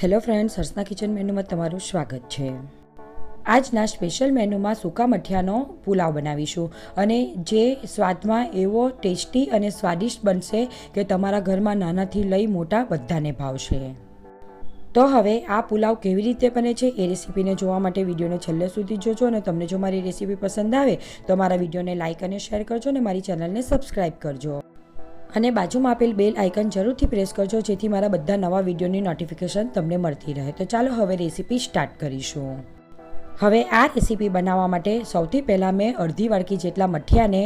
Hello friends, હર્ષના kitchen મેનુમાં તમારું સ્વાગત છે. આજના સ્પેશિયલ મેનુમાં સૂકા મઠિયાનો પુલાવ બનાવીશું અને જે સ્વાદમાં એવો ટેસ્ટી અને સ્વાદિષ્ટ બનશે કે તમારા ઘરમાં નાનાથી લઈ મોટા બધાને ભાવશે. તો હવે આ પુલાવ કેવી રીતે બને છે એ રેસીપીને જોવા માટે વિડીયોને છેલ્લે સુધી જોજો અને તમને જો મારી રેસીપી પસંદ આવે તો મારા વિડીયોને લાઇક અને શેર કરજો અને મારી ચેનલને સબસ્ક્રાઈબ કરજો. અને બાજુમાં આપેલ બેલ આઇકન જરૂરથી પ્રેસ કરજો, જેથી મારા બધા નવા વિડીયોની નોટિફિકેશન તમને મળતી રહે. તો ચાલો હવે રેસીપી સ્ટાર્ટ કરીશું. હવે આ રેસીપી બનાવવા માટે સૌથી પહેલાં મેં અડધી વાડકી જેટલા મઠિયાને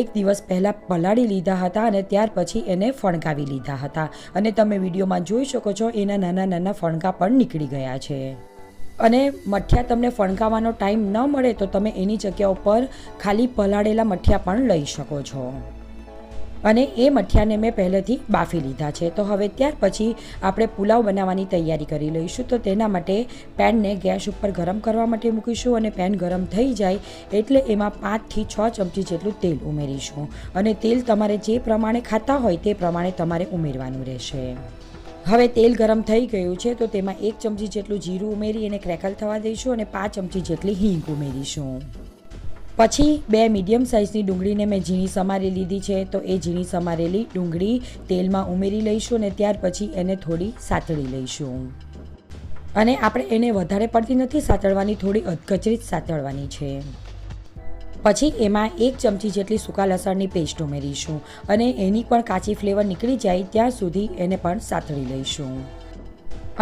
એક દિવસ પહેલાં પલાળી લીધા હતા અને ત્યાર પછી એને ફણગાવી લીધા હતા. અને તમે વિડીયોમાં જોઈ શકો છો, એના નાના નાના ફણગા પણ નીકળી ગયા છે. અને મઠિયા તમને ફણગાવવાનો ટાઈમ ન મળે તો તમે એની જગ્યા ઉપર ખાલી પલાળેલા મઠિયા પણ લઈ શકો છો. અને એ મઠિયાને મેં પહેલેથી બાફી લીધા છે. તો હવે ત્યાર પછી આપણે પુલાવ બનાવવાની તૈયારી કરી લઈશું. તો તેના માટે પેનને ગેસ ઉપર ગરમ કરવા માટે મૂકીશું અને પેન ગરમ થઈ જાય એટલે એમાં પાંચથી છ ચમચી જેટલું તેલ ઉમેરીશું. અને તેલ તમારે જે પ્રમાણે ખાતા હોય તે પ્રમાણે તમારે ઉમેરવાનું રહેશે. હવે તેલ ગરમ થઈ ગયું છે તો તેમાં એક ચમચી જેટલું જીરું ઉમેરી એને ક્રેકલ થવા દઈશું અને પાંચ ચમચી જેટલી હિંગ ઉમેરીશું. પછી બે મીડિયમ સાઇઝની ડુંગળીને મેં ઝીણી સમારી લીધી છે. તો એ ઝીણી સમારેલી ડુંગળી તેલમાં ઉમેરી લઈશું અને ત્યાર પછી એને થોડી સાતળી લઈશું. અને આપણે એને વધારે પડતી નથી સાતળવાની, થોડી અધકચરી જ સાતળવાની છે. પછી એમાં એક ચમચી જેટલી સૂકા લસણની પેસ્ટ ઉમેરીશું અને એની પણ કાચી ફ્લેવર નીકળી જાય ત્યાં સુધી એને પણ સાતળી લઈશું.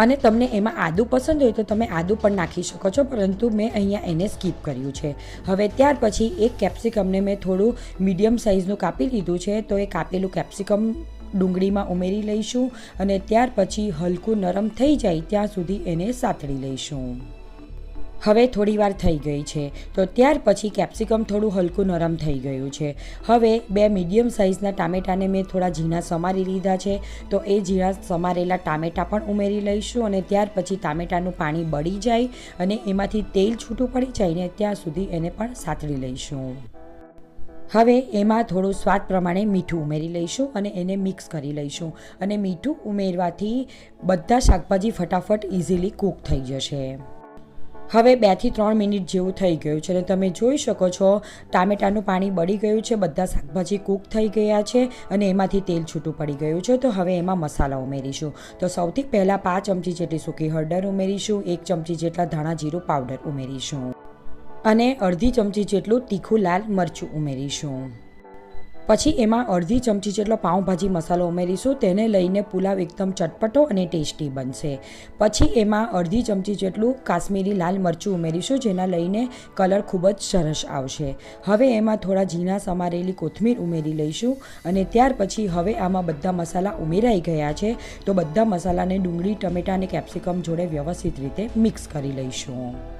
અને તમને એમાં આદુ પસંદ હોય તો તમે આદુ પણ નાખી શકો છો, પરંતુ મેં અહીંયા એને સ્કીપ કર્યું છે. હવે ત્યાર પછી એક કેપ્સિકમને મેં થોડું મીડિયમ સાઇઝનું કાપી લીધું છે, તો એ કાપેલું કેપ્સિકમ ડુંગળીમાં ઉમેરી લઈશું અને ત્યાર પછી હલકું નરમ થઈ જાય ત્યાં સુધી એને સાતળી લઈશું. હવે થોડીવાર થઈ ગઈ છે. તો ત્યાર પછી કેપ્સિકમ થોડું હલકું નરમ થઈ ગયું છે. હવે બે મીડિયમ સાઇઝના ટામેટાને મેં થોડા ઝીણા સમારી લીધા છે. તો એ ઝીણા સમારેલા ટામેટાં પણ ઉમેરી લઈશું અને ત્યાર પછી ટામેટાનું પાણી બળી જાય અને એમાંથી તેલ છૂટું પડી જાય ને ત્યાં સુધી એને પણ સાતળી લઈશું. હવે એમાં થોડું સ્વાદ પ્રમાણે મીઠું ઉમેરી લઈશું અને એને મિક્સ કરી લઈશું. અને મીઠું ઉમેરવાથી બધા શાકભાજી ફટાફટ ઇઝીલી કૂક થઈ જશે. હવે બેથી ત્રણ મિનિટ જેવું થઈ ગયું છે અને તમે જોઈ શકો છો, ટામેટાનું પાણી બળી ગયું છે, બધા શાકભાજી કૂક થઈ ગયા છે અને એમાંથી તેલ છૂટું પડી ગયું છે. તો હવે એમાં મસાલા ઉમેરીશું. તો સૌથી પહેલાં પાંચ ચમચી જેટલી સૂકી હળદર ઉમેરીશું, એક ચમચી જેટલા ધાણા જીરું પાવડર ઉમેરીશું અને અડધી ચમચી જેટલું તીખું લાલ મરચું ઉમેરીશું. પછી એમાં અડધી ચમચી જેટલો પાઉંભાજી મસાલો ઉમેરીશું. તેને લઈને પુલાવ એકદમ ચટપટો અને ટેસ્ટી બનશે. પછી એમાં અડધી ચમચી જેટલું કાશ્મીરી લાલ મરચું ઉમેરીશું, જેના લઈને કલર ખૂબ જ સરસ આવશે. હવે એમાં થોડા ઝીણા સમારેલી કોથમીર ઉમેરી લઈશું અને ત્યાર પછી હવે આમાં બધા મસાલા ઉમેરાઈ ગયા છે, તો બધા મસાલાને ડુંગળી, ટમેટા અને કેપ્સિકમ જોડે વ્યવસ્થિત રીતે મિક્સ કરી લઈશું.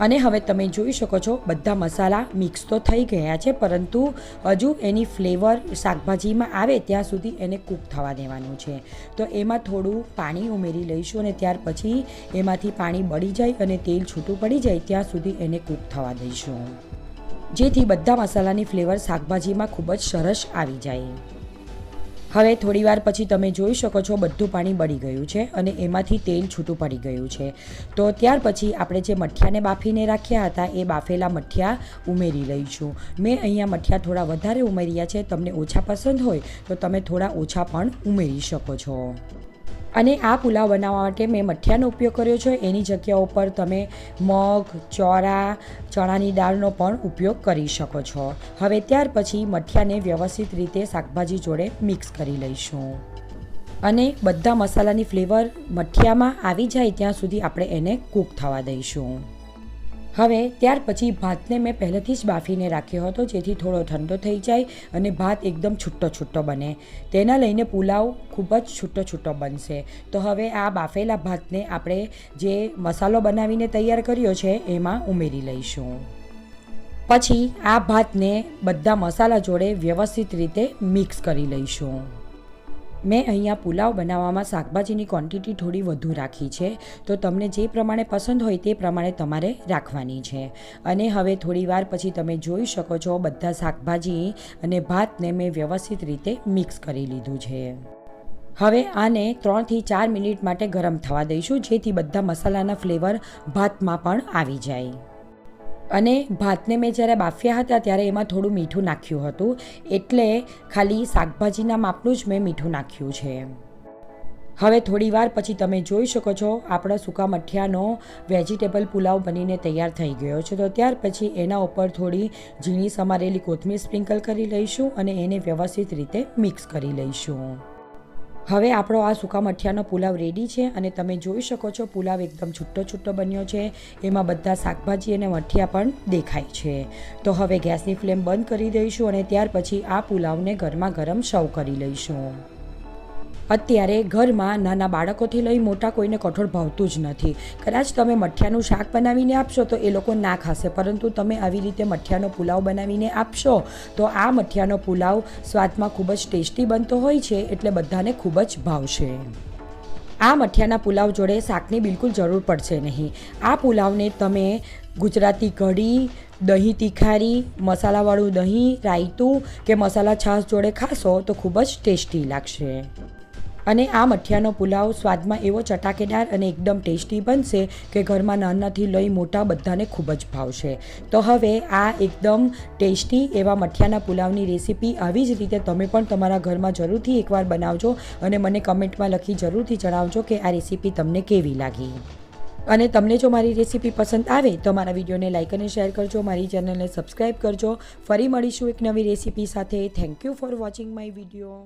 અને હવે તમે જોઈ શકો છો, બધા મસાલા મિક્સ તો થઈ ગયા છે, પરંતુ હજુ એની ફ્લેવર શાકભાજીમાં આવે ત્યાં સુધી એને કૂક થવા દેવાનું છે. તો એમાં થોડું પાણી ઉમેરી લઈશું અને ત્યાર પછી એમાંથી પાણી બળી જાય અને તેલ છૂટું પડી જાય ત્યાં સુધી એને કૂક થવા દઈશું. જેથી બધા મસાલાની ફ્લેવર શાકભાજીમાં ખૂબ જ સરસ આવી જાય. હવે થોડીવાર પછી તમે જોઈ શકો છો બધું પાણી બળી ગયું છે અને એમાંથી તેલ છૂટું પડી ગયું છે. તો ત્યાર પછી આપણે જે મઠિયાને બાફીને રાખ્યા હતા એ બાફેલા મઠિયા ઉમેરી લઈશું. મેં અહીંયા મઠિયા થોડા વધારે ઉમેર્યા છે. તમને ઓછા પસંદ હોય તો તમે થોડા ઓછા પણ ઉમેરી શકો છો. અને આ પુલાવ બનાવવા માટે મેં મઠિયાનો ઉપયોગ કર્યો છે. એની જગ્યા ઉપર તમે મગ, ચોરા, ચણાની દાળનો પણ ઉપયોગ કરી શકો છો. હવે ત્યાર પછી મઠિયાને વ્યવસ્થિત રીતે શાકભાજી જોડે મિક્સ કરી લઈશું. અને બધા મસાલાની ફ્લેવર મઠિયામાં આવી જાય ત્યાં સુધી આપણે એને કૂક થવા દઈશું. હવે ત્યાર પછી ભાતને મેં પહેલેથી જ બાફીને રાખ્યો હતો, જેથી થોડો ઠંડો થઈ જાય અને ભાત એકદમ છૂટો છૂટો બને. તેના લઈને પુલાવ ખૂબ જ છૂટો છૂટો બનશે. તો હવે આ બાફેલા ભાતને આપણે જે મસાલો બનાવીને તૈયાર કર્યો છે, એમાં ઉમેરી લઈશું. પછી આ ભાતને બધા મસાલા જોડે વ્યવસ્થિત રીતે મિક્સ કરી લઈશું. મેં અહીંયા પુલાવ બનાવવામાં શાકભાજીની ક્વોન્ટિટી થોડી વધુ રાખી છે, તો તમને જે પ્રમાણે પસંદ હોય તે પ્રમાણે તમારે રાખવાની છે. અને હવે થોડી વાર પછી તમે જોઈ શકો છો બધા શાકભાજી અને ભાતને મેં વ્યવસ્થિત રીતે મિક્સ કરી લીધું છે. હવે આને ત્રણથી ચાર મિનિટ માટે ગરમ થવા દઈશું, જેથી બધા મસાલાના ફ્લેવર ભાતમાં પણ આવી જાય. અને ભાતને મેં જ્યારે બાફ્યા હતા ત્યારે એમાં થોડું મીઠું નાખ્યું હતું. એટલે ખાલી શાકભાજીના માપનું જ મેં મીઠું નાખ્યું છે. હવે થોડી વાર પછી તમે જોઈ શકો છો, આપણા સૂકા મઠિયાનો વેજીટેબલ પુલાવ બનીને તૈયાર થઈ ગયો છે. તો ત્યાર પછી એના ઉપર થોડી ઝીણી સમારેલી કોથમીર સ્પ્રિંકલ કરી લઈશું અને એને વ્યવસ્થિત રીતે મિક્સ કરી લઈશું. હવે આપણો આ સૂકા મઠિયાનો પુલાવ રેડી છે અને તમે જોઈ શકો છો પુલાવ એકદમ છૂટો છૂટો બન્યો છે. એમાં બધા શાકભાજી અને મઠિયા પણ દેખાય છે. તો હવે ગેસની ફ્લેમ બંધ કરી દઈશું અને ત્યાર પછી આ પુલાવને ગરમા ગરમ સર્વ કરી લઈશું. અત્યારે ઘરમાં નાના બાળકોથી લઈ મોટા કોઈને કઠોળ ભાવતું જ નથી. કદાચ તમે મઠિયાનું શાક બનાવીને આપશો તો એ લોકો ના ખાશે, પરંતુ તમે આવી રીતે મઠિયાનો પુલાવ બનાવીને આપશો તો આ મઠિયાનો પુલાવ સ્વાદમાં ખૂબ જ ટેસ્ટી બનતો હોય છે એટલે બધાને ખૂબ જ ભાવશે. આ મઠિયાના પુલાવ જોડે શાકની બિલકુલ જરૂર પડશે નહીં. આ પુલાવને તમે ગુજરાતી કઢી, દહીં તીખારી, મસાલાવાળું દહીં, રાયતું કે મસાલા છાશ જોડે ખાશો તો ખૂબ જ ટેસ્ટી લાગશે. અને આ મઠિયાનો પુલાવ સ્વાદમાં એવો ચટાકેદાર અને એકદમ ટેસ્ટી બનશે કે ઘરમાં નાનાથી લઈ મોટા બધાને ખૂબ જ ભાવશે. તો હવે આ એકદમ ટેસ્ટી એવા મઠિયાના પુલાવની રેસીપી આવી જ રીતે તમે પણ તમારા ઘરમાં જરૂરથી એકવાર બનાવજો અને મને કમેન્ટમાં લખી જરૂરથી જણાવજો કે આ રેસીપી તમને કેવી લાગી. અને તમને જો મારી રેસીપી પસંદ આવે તો મારા વિડીયોને લાઇક અને શેર કરજો, મારી ચેનલને સબસ્ક્રાઈબ કરજો. ફરી મળીશું એક નવી રેસીપી સાથે. Thank you for watching my video